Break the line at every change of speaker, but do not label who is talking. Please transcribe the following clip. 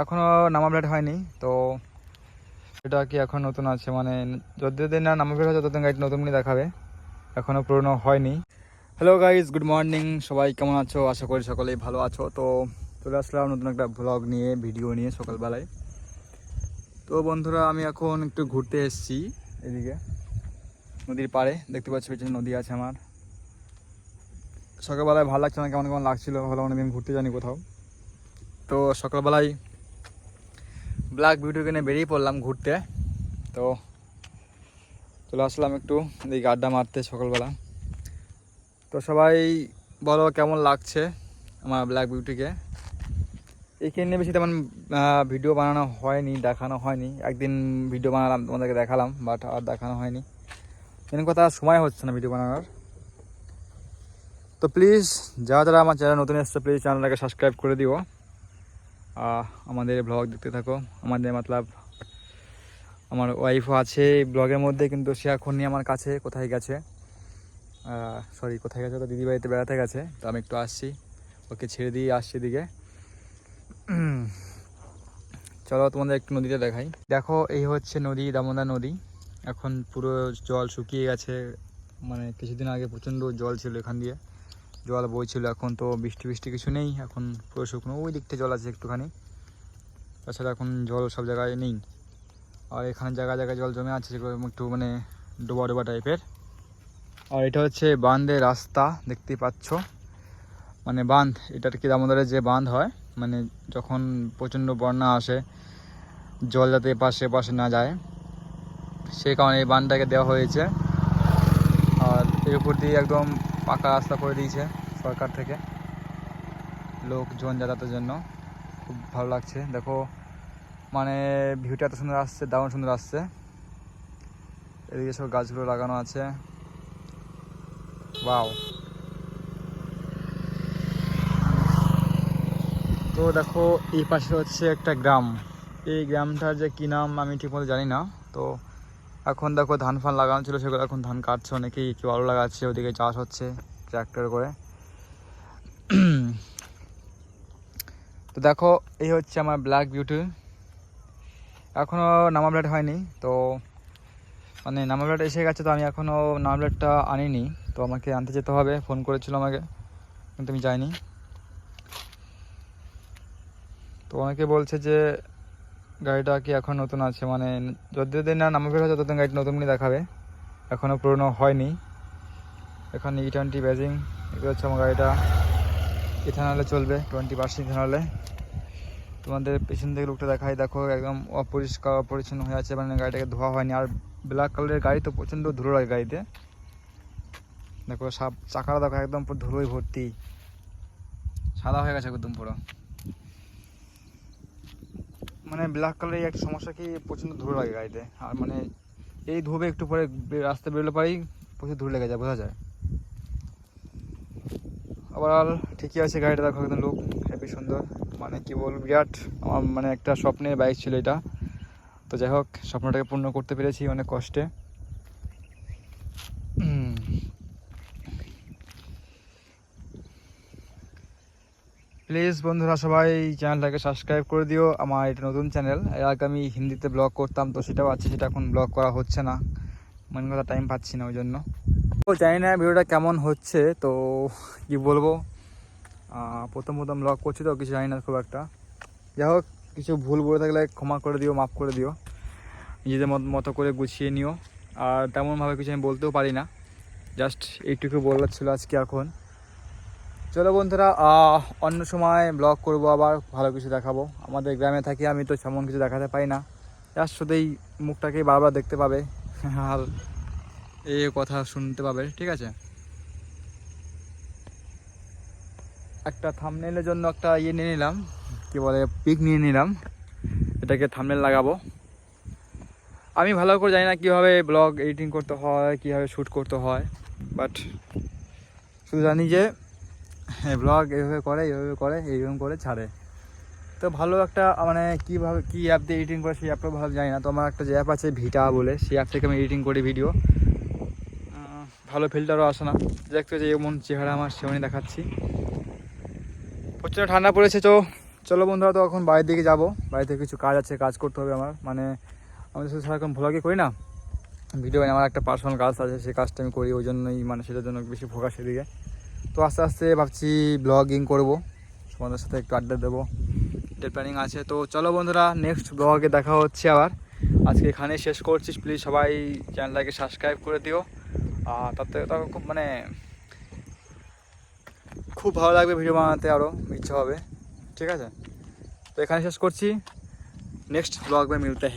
এখনও নামা প্লেট হয়নি, তো এটা কি এখন নতুন আছে? মানে যতদিন না নামা প্লেট হয় ততদিন নতুন নতুনই দেখাবে। এখনও পুরনো হয়নি। হ্যালো গাইজ গুড মর্নিং সবাই কেমন আছো? আশা করি সকলেই ভালো আছো। তো চলে আসলাম নতুন একটা ব্লগ নিয়ে ভিডিও নিয়ে সকালবেলায়। তো বন্ধুরা, আমি এখন একটু ঘুরতে এসেছি এদিকে, নদীর পাড়ে। দেখতে পাচ্ছি, পেছনে নদী আছে আমার। সকালবেলায় ভালো লাগছে না, কেমন কেমন লাগছিল, ভালো অনেকদিন ঘুরতে জানি কোথাও। তো সকালবেলায় ব্ল্যাক বিউটিকে নিয়ে বেরিয়ে পড়লাম ঘুরতে। তো চলে আসলাম একটু এই আড্ডা মারতে সকালবেলা। তো সবাই বলো কেমন লাগছে আমার ব্ল্যাক বিউটিকে? একে নিয়ে বেশি তেমন ভিডিও বানানো হয়নি, দেখানো হয়নি। একদিন ভিডিও বানালাম, তোমাদেরকে দেখালাম বাট আর দেখানো হয়নি। মেন কথা, সময় হচ্ছে না ভিডিও বানানোর। তো প্লিজ যারা যারা আমার চ্যানেল নতুন এসছে প্লিজ চ্যানেলটাকে সাবস্ক্রাইব করে দিও। আমাদের ব্লগ দেখতে থাকো। আমাদের মতলব আমার ওয়াইফও আছে ব্লগের মধ্যে, কিন্তু সে এখন নিয়ে আমার কাছে, কোথায় গেছে? সরি কোথায় গেছে? তো দিদি বাড়িতে বেড়াতে গেছে। তো আমি একটু আসছি। ওকে ছেড়ে দিয়ে আসছি এদিকে। চলো তোমাদের একটু নদীটা দেখাই। দেখো, এই হচ্ছে নদী দামোদা নদী। এখন পুরো জল শুকিয়ে গেছে। মানে কিছুদিন আগে প্রচণ্ড জল ছিল এখান দিয়ে। জল বইছিল এখন তো বৃষ্টি বৃষ্টি কিছু নেই, এখন পুরো শুকনো। ওই দিকটা জল আছে একটুখানি। তাছাড়া এখন জল সব জায়গায় নেই। আর এখানে জায়গায় জায়গায় জল জমে আছে যেগুলো একটু মানে ডোবা ডোবা টাইপের। আর এটা হচ্ছে বাঁধের রাস্তা, দেখতেই পাচ্ছ। মানে বাঁধ, এটার কি দামোদরের যে বাঁধ হয় মানে যখন প্রচণ্ড বন্যা আসে, জল যাতে পাশে পাশে না যায় সেই কারণে এই বাঁধটাকে দেওয়া হয়েছে। আর এর উপর দিয়ে একদম পাকা রাস্তা করে দিয়েছে সরকার থেকে। লোকজন যাতায়াতের জন্য খুব ভালো লাগছে। দেখো মানে ভিউটা এত সুন্দর আসছে, দারুণ সুন্দর আসছে। এদিকে সব গাছগুলো লাগানো আছে। বাও তো দেখো, এই পাশে হচ্ছে একটা গ্রাম। এই গ্রামটার যে কী নাম আমি ঠিকমতো জানি না। তো এখন দেখো ধান ফান লাগানো ছিল, সেগুলো এখন ধান কাটছে অনেকেই কেউ আলু লাগাচ্ছে, ওদিকে চাষ হচ্ছে ট্র্যাক্টর করে। তো দেখো, এই হচ্ছে আমার ব্ল্যাক বিউটি এখনও নামা প্লেট হয়নি, তো মানে নামা প্লেট এসে গেছে, তো আমি এখনও নামা প্লেটটা আনিনি, তো আমাকে আনতে যেতে হবে ফোন করেছিল আমাকে, কিন্তু আমি যাইনি। তো অনেকে বলছে যে গাড়িটা কি এখন নতুন আছে? মানে যতদিন না নামা প্লেট হয় ততদিন গাড়িটা নতুন নতুনই দেখাবে। এখনও পুরনো হয়নি। এখন ই টোয়েন্টি ব্যাজিং এগুলো হচ্ছে আমার গাড়িটা। ইথানলে চলবে টোয়েন্টি পার্সেন্ট ইথানলে তোমাদের পেছন থেকে লোকটা দেখাই, দেখো একদম অপরিষ্কার, অপরিচ্ছন্ন হয়ে আছে মানে গাড়িটাকে ধোয়া হয়নি। আর ব্ল্যাক কালারের গাড়ি তো প্রচণ্ড ধুলো লাগে গাড়িতে। দেখো সাপ চাকাটা দেখো একদম পুরো ধুলোই ভর্তি। সাদা হয়ে গেছে একদম পুরো। মানে ব্ল্যাক কালারের একটা সমস্যা কি প্রচণ্ড ধুলো লাগে গাড়িতে। আর মানে এই ধুবে একটু পরে রাস্তা বেরোলে পারেই প্রচুর ধুলো লেগে যায়, বোঝা যায়। আবার ঠিকই আছে গাড়িটা, দেখো একদম লুক হ্যাপি সুন্দর। মানে কি বলব, বিরাট আমার মানে একটা স্বপ্নের বাইক ছিল এটা। তো যাই হোক, স্বপ্নটাকে পূর্ণ করতে পেরেছি অনেক কষ্টে। প্লিজ বন্ধুরা সবাই চ্যানেলটাকে সাবস্ক্রাইব করে দিও। আমার এটা নতুন চ্যানেল। এর আগে আমি হিন্দিতে ব্লগ করতাম, তো সেটাও আছে, সেটা এখন ব্লগ করা হচ্ছে না। মন কথা টাইম পাচ্ছি না ওই জন্য তো জানি না ভিডিওটা কেমন হচ্ছে, তো কি বলব? প্রথম প্রথম ব্লগ করছি তো, কিছু জানি না খুব একটা। যাই হোক, কিছু ভুল বলে থাকলে ক্ষমা করে দিও, মাফ করে দিও। নিজেদের মত- মতো করে গুছিয়ে নিও। আর তেমনভাবে কিছু আমি বলতেও পারি না। জাস্ট এইটুকু বলার ছিল আজকে এখন। চলো বন্ধুরা অন্য সময় ব্লগ করব, আবার ভালো কিছু দেখাবো। আমাদের গ্রামে থাকি আমি, তো তেমন কিছু দেখাতে পাই না। যার এই মুখটাকেই বারবার দেখতে পাবে, আর এই কথা শুনতে পাবে, ঠিক আছে? একটা থামনেলের জন্য একটা ইয়ে নিয়ে নিলাম, কি বলে পিক নিয়ে নিলাম। এটাকে থামনেল লাগাবো। আমি ভালো করে জানি না কীভাবে ব্লগ এডিটিং করতে হয়, কীভাবে শ্যুট করতে হয় বাট শুধু জানি যে ব্লগ এইভাবে করে এইভাবে করে, এইরকম করে ছাড়ে। তো ভালো একটা মানে কীভাবে, কী অ্যাপ দিয়ে এডিটিং করে সেই অ্যাপটা ভালো জানি না। তো আমার একটা যে অ্যাপ আছে ভিটা বলে, সেই অ্যাপ থেকে আমি এডিটিং করি ভিডিও ভালো ফিল্টারও আসে না। দেখতে যে এমন চেহারা আমার, সেমনই দেখাচ্ছি। প্রচুর ঠান্ডা পড়েছে তো। চলো বন্ধুরা, তো এখন বাড়ির দিকে যাব। বাড়িতে কিছু কাজ আছে, কাজ করতে হবে আমার। মানে আমি তো সারাক্ষণ ভ্লগই করি না ভিডিও আমার একটা পার্সোনাল কাজ আছে সেই কাজটা আমি করি, ওই জন্যই মানে সেটার জন্য বেশি ফোকাস সেদিকে তো আস্তে আস্তে ভাবছি ব্লগিং করব। তোমাদের সাথে একটু আড্ডা দেবো। এটার প্ল্যানিং আছে। তো চলো বন্ধুরা নেক্সট ব্লগে দেখা হচ্ছে আবার। আজকে এখানে শেষ করছিস প্লিজ সবাই চ্যানেলটাকে সাবস্ক্রাইব করে দিও। আর তাতে তখন খুব মানে খুব ভালো লাগবে ভিডিও বানাতে আরও ইচ্ছা হবে। ঠিক আছে? তো এখানে শেষ করছি। নেক্সট ব্লগ মিলতে